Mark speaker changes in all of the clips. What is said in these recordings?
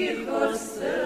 Speaker 1: и 和死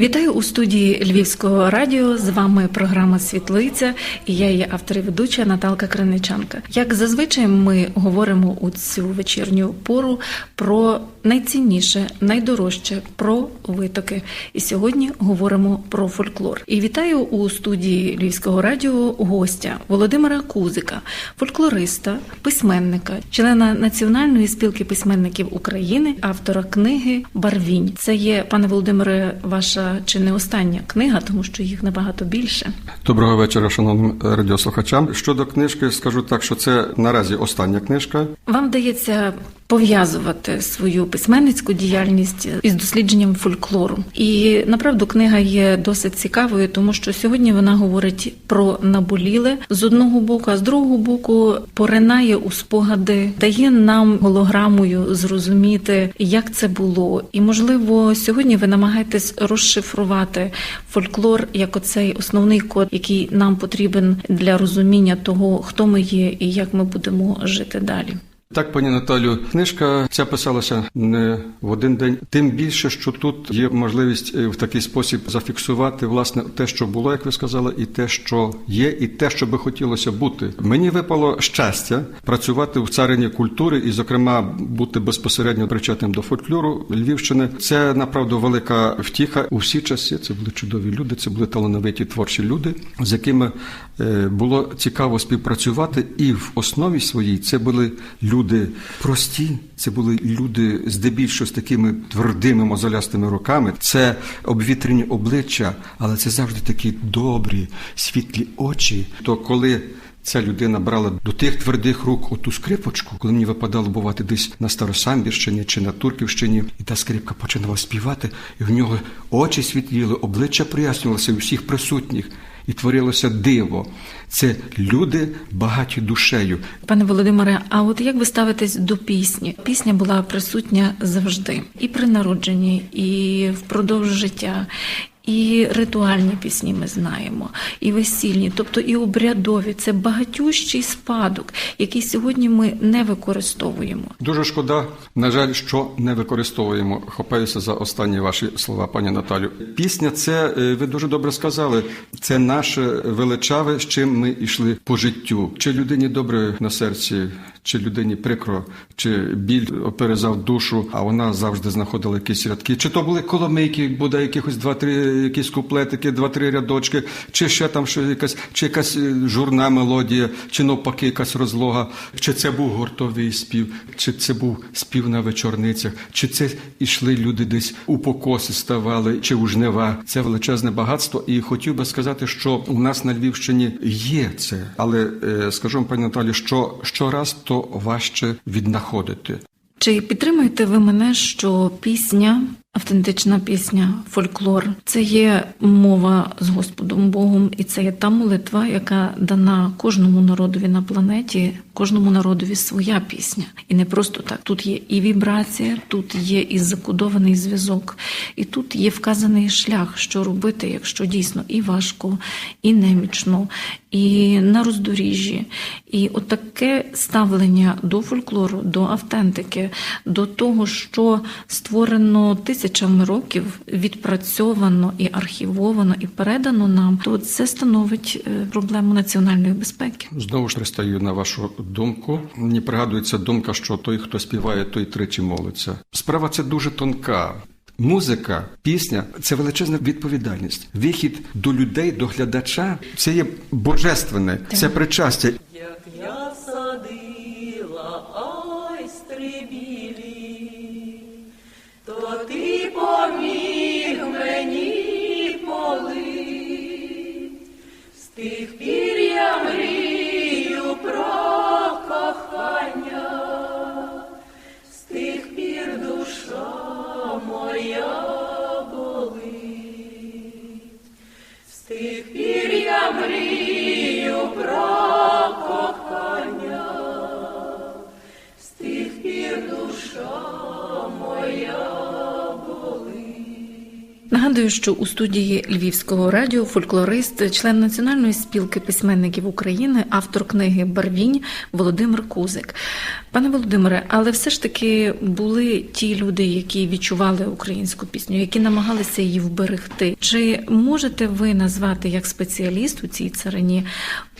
Speaker 1: Вітаю у студії Львівського радіо. З вами програма Світлиця і я її автор і ведуча Наталка Криничанка. Як зазвичай ми говоримо у цю вечірню пору про найцінніше, найдорожче про витоки. І сьогодні говоримо про фольклор. І вітаю у студії Львівського радіо гостя Володимира Кузика, фольклориста, письменника, члена Національної спілки письменників України, автора книги Барвінь. Це є, пане Володимире, ваша чи не остання книга, тому що їх набагато більше.
Speaker 2: Доброго вечора, шановним радіослухачам. Щодо книжки, скажу так, що це наразі остання книжка.
Speaker 1: Вам вдається пов'язувати свою письменницьку діяльність із дослідженням фольклору. І направду книга є досить цікавою, тому що сьогодні вона говорить про наболіле з одного боку, а з другого боку поринає у спогади, дає нам голограмою зрозуміти, як це було. І можливо, сьогодні ви намагаєтесь розшифрувати фольклор як оцей основний код, який нам потрібен для розуміння того, хто ми є і як ми будемо жити далі.
Speaker 2: Так, пані Наталю, книжка ця писалася не в один день. Тим більше, що тут є можливість е, в такий спосіб зафіксувати власне те, що було, як ви сказали, і те, що є, і те, що би хотілося бути. Мені випало щастя працювати в царині культури і, зокрема, бути безпосередньо причетним до фольклору Львівщини. Це направду велика втіха у всі часи. Це були чудові люди, це були талановиті творчі люди, з якими е, було цікаво співпрацювати, і в основі своїй це були люди люди прості, це були люди здебільшого з такими твердими мозолястими руками. Це обвітрені обличчя, але це завжди такі добрі, світлі очі. То коли Ця людина брала до тих твердих рук оту скрипочку, коли мені випадало бувати десь на Старосамбірщині чи на Турківщині, і та скрипка починала співати, і в нього очі світліли, обличчя прояснювалося у всіх присутніх і творилося диво. Це люди багаті душею.
Speaker 1: Пане Володимире, а от як ви ставитесь до пісні? Пісня була присутня завжди і при народженні, і впродовж життя. І ритуальні пісні ми знаємо, і весільні, тобто і обрядові. Це багатющий спадок, який сьогодні ми не використовуємо.
Speaker 2: Дуже шкода, на жаль, що не використовуємо. Хопаюся за останні ваші слова, пані Наталю. Пісня, це е, ви дуже добре сказали. Це наше величаве, з чим ми йшли по життю. Чи людині добре на серці, чи людині прикро, чи біль оперезав душу, а вона завжди знаходила якісь рядки. Чи то були коломийки, буде якихось два-три якісь куплетики, два-три рядочки, чи ще там що якась, чи якась е, журна мелодія, чи навпаки, якась розлога, чи це був гуртовий спів, чи це був спів на вечорницях, чи це ішли люди десь у покоси ставали, чи у жнива. Це величезне багатство. І хотів би сказати, що у нас на Львівщині є це, але е, скажу пані Наталі, що щораз то важче віднаходити.
Speaker 1: Чи підтримуєте ви мене, що пісня Автентична пісня, фольклор це є мова з Господом Богом, і це є та молитва, яка дана кожному народові на планеті, кожному народові своя пісня. І не просто так. Тут є і вібрація, тут є і закодований зв'язок, і тут є вказаний шлях, що робити, якщо дійсно і важко, і немічно, і на роздоріжжі. І отаке ставлення до фольклору, до автентики, до того, що створено тисяч тисячами років відпрацьовано і архівовано і передано нам, то це становить е, проблему національної безпеки.
Speaker 2: Знову ж пристаю на вашу думку. Мені пригадується думка, що той, хто співає, той тричі молиться. Справа це дуже тонка. Музика, пісня це величезна відповідальність. Вихід до людей, до глядача це є божественне, це причастя.
Speaker 1: Що у студії Львівського радіо фольклорист, член Національної спілки письменників України, автор книги Барвінь Володимир Кузик. Пане Володимире, але все ж таки були ті люди, які відчували українську пісню, які намагалися її вберегти. Чи можете ви назвати як спеціаліст у цій царині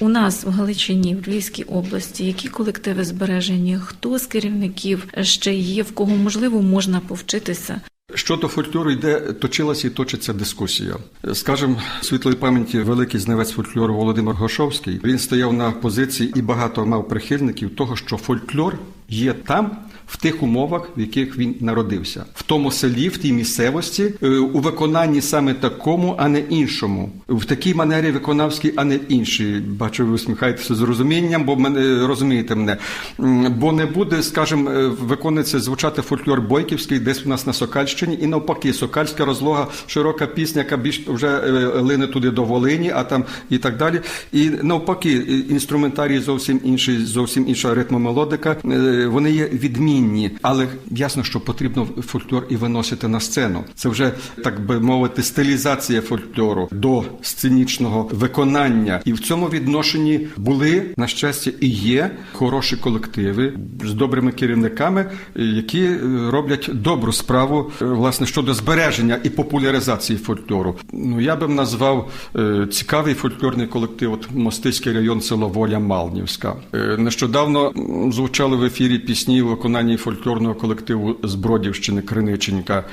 Speaker 1: у нас в Галичині, в Львівській області, які колективи збережені, хто з керівників ще є, в кого можливо можна повчитися?
Speaker 2: Щодо фольклору йде точилася і точиться дискусія. Скажем, світлої пам'яті великий знавець фольклору Володимир Гошовський. Він стояв на позиції і багато мав прихильників того, що фольклор є там. В тих умовах, в яких він народився, в тому селі, в тій місцевості, е, у виконанні саме такому, а не іншому, в такій манері виконавській, а не іншій. Бачу, ви усміхаєтеся з розумінням, бо мене розумієте мене. Бо не буде, скажімо, е, виконується звучати фольклор бойківський, десь у нас на Сокальщині, і навпаки, сокальська розлога, широка пісня, яка більш вже е, лине туди до Волині, а там і так далі. І навпаки, інструментарій зовсім інший, зовсім інша ритмомелодика. Е, Вони є відмінні, але ясно, що потрібно фольклор і виносити на сцену. Це вже так би мовити, стилізація фольклору до сценічного виконання. І в цьому відношенні були на щастя і є хороші колективи з добрими керівниками, які е, роблять добру справу е, власне щодо збереження і популяризації фольклору. Ну я би назвав цікавий фольклорний колектив. От Мостиський район, село Воля Малнівська. Нещодавно звучали в ефірі пісні в виконанні фольклорного колективу з Бродівщини Криниченька.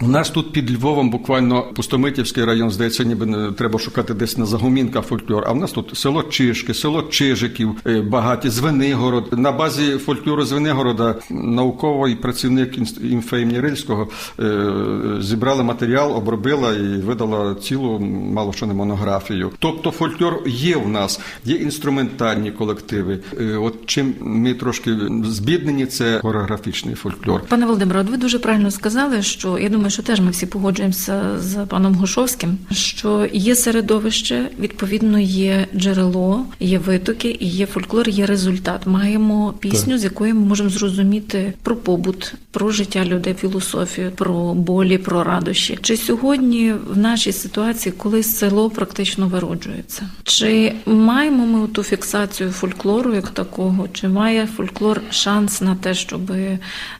Speaker 2: У нас тут під Львовом буквально Пустомитівський район, здається, ніби не треба шукати десь на загумінках фольклор. А в нас тут село Чишки, село Чижиків, е, багаті, Звенигород. На базі фольклору Звенигорода науковий працівник інфа Рильського е, зібрала матеріал, обробила і видала цілу мало що не монографію. Тобто фольклор є в нас, є інструментальні колективи. Е, От чим ми трошки збіднені, це хореографічний фольклор.
Speaker 1: Пане Володимире, ви дуже правильно сказали, що я думаю, що теж ми всі погоджуємося з паном Гушовським, що є середовище, відповідно, є джерело, є витоки, і є фольклор, є результат. Маємо пісню, з якої ми можемо зрозуміти про побут, про життя людей, філософію, про болі, про радощі. Чи сьогодні в нашій ситуації, коли село практично вироджується, чи маємо ми ту фіксацію фольклору як такого, чи має фольклор шанс на те, щоб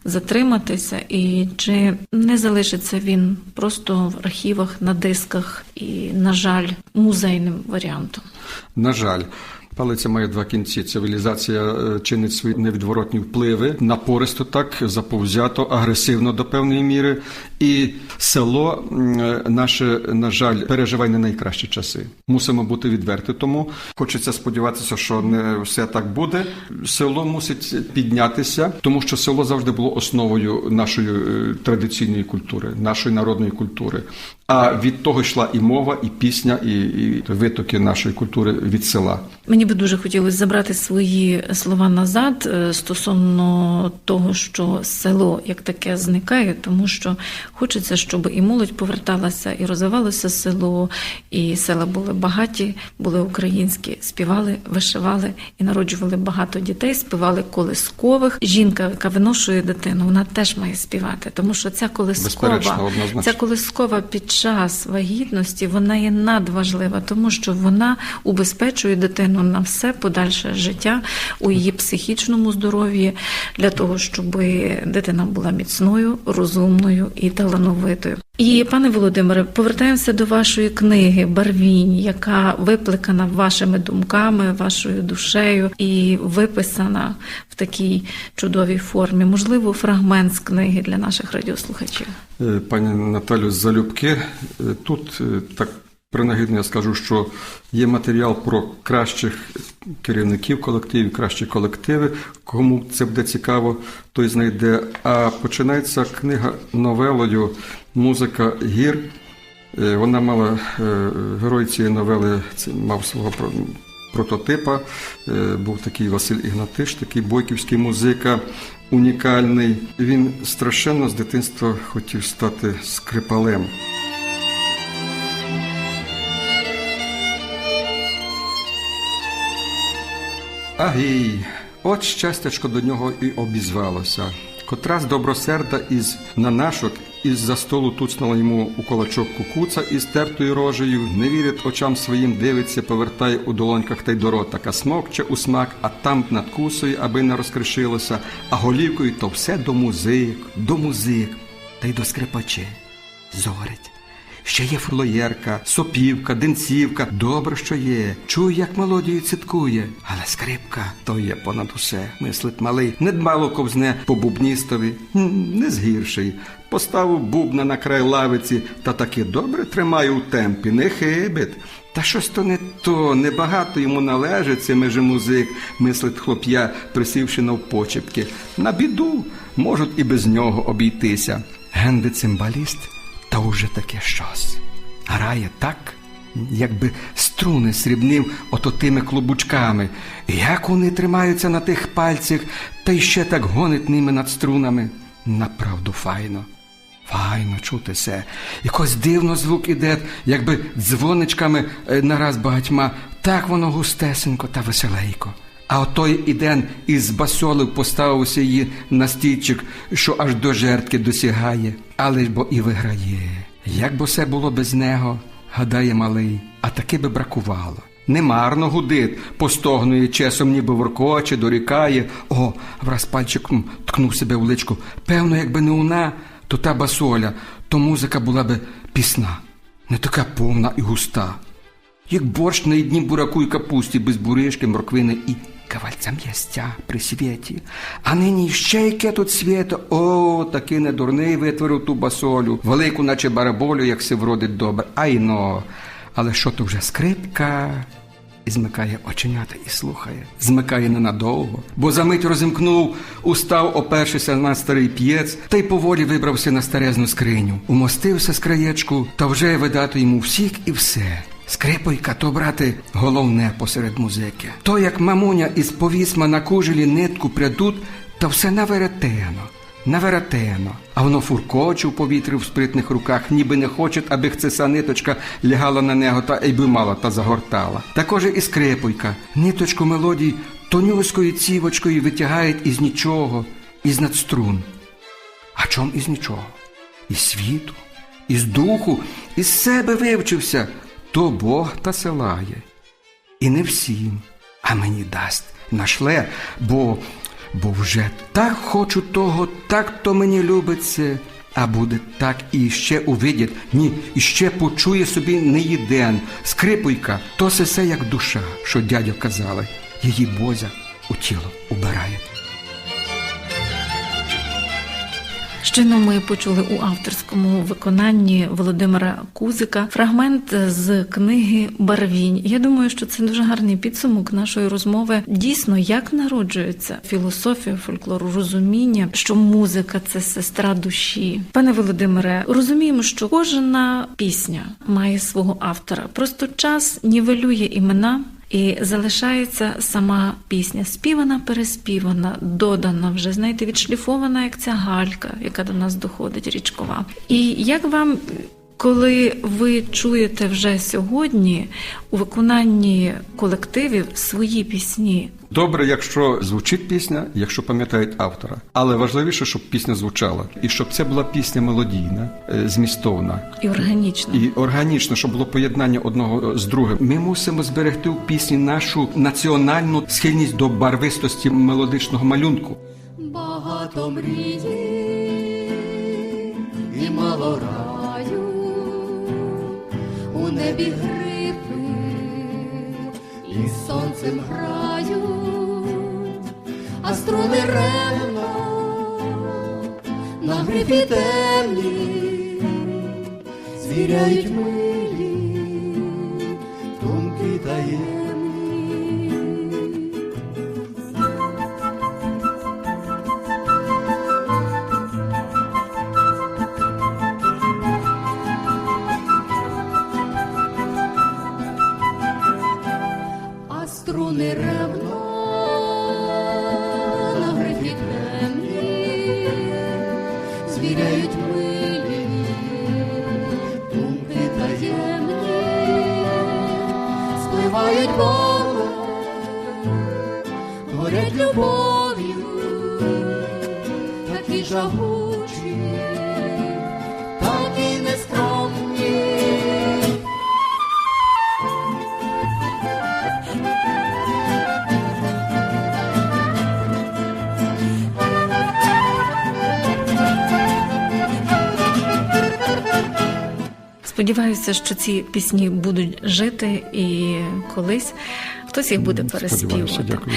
Speaker 1: затриматися, і чи не залишиться він просто в архівах на дисках і, на жаль, музейним варіантом?
Speaker 2: На жаль. Палиця має два кінці. Цивілізація е, чинить свої невідворотні впливи, напористо так, заповзято, агресивно до певної міри. І село е, наше, на жаль, переживає не найкращі часи. Мусимо бути відверті. Тому хочеться сподіватися, що не все так буде. Село мусить піднятися, тому що село завжди було основою нашої е, традиційної культури, нашої народної культури. А від того йшла і мова, і пісня, і, і витоки нашої культури від села.
Speaker 1: Мені би дуже хотілося забрати свої слова назад е, стосовно того, що село як таке зникає, тому що хочеться, щоб і молодь поверталася, і розвивалося село, і села були багаті, були українські, співали, вишивали і народжували багато дітей, співали колискових. Жінка, яка виношує дитину, вона теж має співати, тому що ця колискова, ця колискова під час вагітності вона є надважлива, тому що вона убезпечує дитину на все подальше життя у її психічному здоров'ї для того, щоб дитина була міцною, розумною і талановитою. І пане Володимире, повертаємося до вашої книги Барвінь, яка викликана вашими думками, вашою душею і виписана в такій чудовій формі. Можливо, фрагмент з книги для наших радіослухачів.
Speaker 2: Е, Пані Наталю, залюбки. Е, Тут е, так принагідно я скажу, що є матеріал про кращих керівників колективів, кращі колективи. Кому це буде цікаво, той знайде. А починається книга новелою Музика гір. Е, Вона мала е, герой цієї новели мав свого прототипа. Е, Був такий Василь Ігнатиш, такий бойківський музика, унікальний. Він страшенно з дитинства хотів стати скрипалем. Агій, от щастячко до нього і обізвалося. Котрась добросерда із нанашок із-за столу туцнула йому у кулачок кукуца із тертою рожею, не вірить очам своїм, дивиться, повертає у долоньках та й до рота, касмокче у смак, а там надкусує, аби не розкришилося, а голівкою то все до музик, до музик, та й до скрипачі Зорить. Ще є флоєрка, сопівка, денцівка. Добре, що є. Чую, як мелодію циткує. Але скрипка то є понад усе. Мислить малий. Недбало ковзне по бубністові. Не згірший. Поставив бубна на край лавиці та таки добре тримає у темпі, не хибить. Та щось то не то, небагато йому належить цими же музик, мислить хлоп'я, присівши навпочепки. На біду можуть і без нього обійтися. Генди цимбаліст та уже таке щось. Грає так, якби струни срібнив ото тими клубучками. Як вони тримаються на тих пальцях, та й ще так гонить ними над струнами. Направду файно. Файно чути се. Якось дивно звук іде, якби дзвоничками е, нараз багатьма, так воно густесенько та веселейко. А отой іден із басолив поставився її на стійчик, що аж до жертки досягає, але ж бо і виграє. Як бо все було без нього, гадає малий, а таки би бракувало. Немарно гудить, постогнує часом, ніби воркоче, дорікає. О, враз пальчиком ткнув себе в личку. Певно, якби не вона, то та басоля, то музика була би пісна, не така повна і густа. Як борщ на однім бураку і капусті, без буришки, морквини і кавальця м'ястя при світі. А нині ще яке тут свято, о, такий недурний витворив ту басолю, велику, наче бараболю, як се вродить добре. Ай но. Але що то вже скрипка? І змикає оченята і слухає. Змикає ненадовго, бо за мить розімкнув, устав, опершися на старий п'єц, та й поволі вибрався на старезну скриню. Умостився з краєчку, та вже видати йому всіх і все. Скрипойка то, брате, головне посеред музики. То, як мамуня із повісма на кужелі нитку прядуть, та все наверетено, наверетено. А воно фуркоче в повітрі в спритних руках, ніби не хоче, аби цеса ниточка лягала на нього та й би мала та загортала. Також і скрипойка, ниточку мелодій тонюською цівочкою витягають із нічого, із надструн. А чом із нічого? Із світу, із духу, із себе вивчився, то Бог та силає. І не всім, а мені дасть нашле, бо, бо вже так хочу того, так то мені любиться, а буде так і ще увидять, ні, і ще почує собі не єден. Скрипуйка, то се все як душа, що дядя казали, її Бозя у тіло убирає.
Speaker 1: Щойно ми почули у авторському виконанні Володимира Кузика фрагмент з книги Барвінь. Я думаю, що це дуже гарний підсумок нашої розмови. Дійсно, як народжується філософія фольклору, розуміння, що музика це сестра душі. Пане Володимире, розуміємо, що кожна пісня має свого автора. Просто час нівелює імена. І залишається сама пісня, співана, переспівана, додана вже, знаєте, відшліфована, як ця галька, яка до нас доходить, річкова. І як вам, коли ви чуєте вже сьогодні у виконанні колективів свої пісні?
Speaker 2: Добре, якщо звучить пісня, якщо пам'ятають автора. Але важливіше, щоб пісня звучала, і щоб це була пісня мелодійна, е, змістовна.
Speaker 1: І органічно.
Speaker 2: І органічно, щоб було поєднання одного з другим. Ми мусимо зберегти в пісні нашу національну схильність до барвистості мелодичного малюнку.
Speaker 3: Багато мрії і мало раю, у небі грифи і сонцем грають, а струни ревно на грифі темні звіряють милі, думки таємні. Спливають Бога, горять любов'ю, такі жагучі,
Speaker 1: Сподіваюся, що ці пісні будуть жити і колись хтось їх буде
Speaker 2: Сподіваюся,
Speaker 1: переспівувати.
Speaker 2: дякую.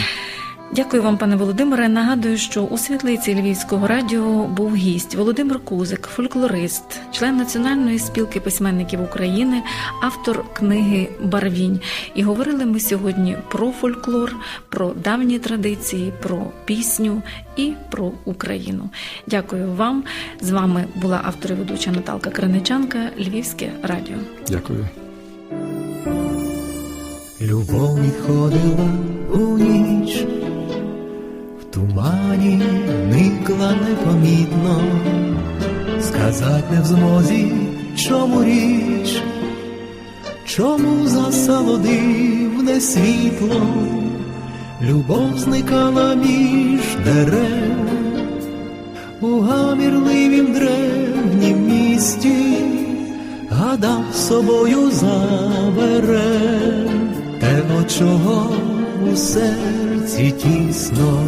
Speaker 1: Дякую вам, пане Володимире. Нагадую, що у світлиці Львівського радіо був гість Володимир Кузик, фольклорист, член Національної спілки письменників України, автор книги Барвінь. І говорили ми сьогодні про фольклор, про давні традиції, про пісню і про Україну. Дякую вам. З вами була автор і ведуча Наталка Криничанка, Львівське радіо.
Speaker 2: Дякую.
Speaker 4: Любов відходила у ніч, тумані никла непомітно, сказать не в змозі, чому річ, чому засало дивне світло, любов зникала між дерев, у гамірливім древнім місті. Гадав собою забере те, чого у серці тісно,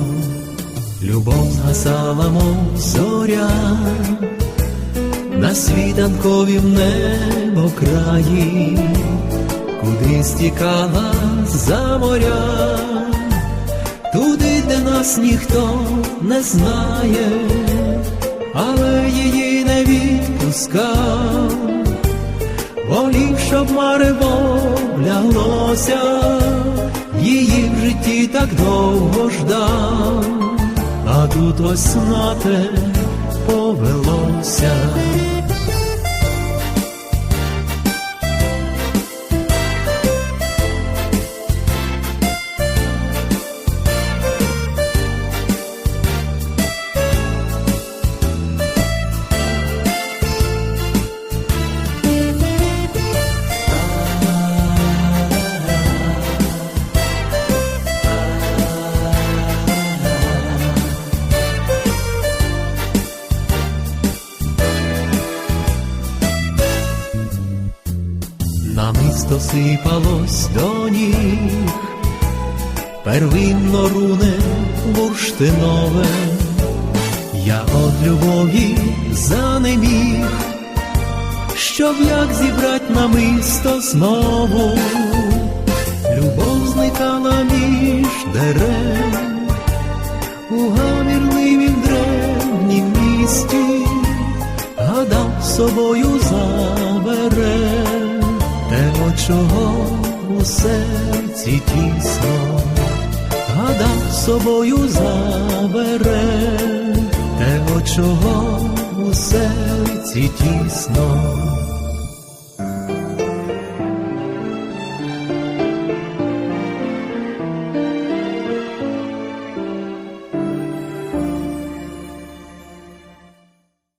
Speaker 4: любов згасала, мов зоря, на світанковім небо краї, куди стікала за моря, туди, де нас ніхто не знає, але її не відпускав. Волів, щоб марево ляглося, її в житті так довго ждав, а тут ось нате повелося. Сипалось до ніг, первинно руне бурштинове, я от любові занеміг, щоб як зібрать намисто знову, любов зникала між дерев, у гамірливім древнім місті, гадав собою забере чого у серці тісно, гадав собою забере, те, чого у серці тісно.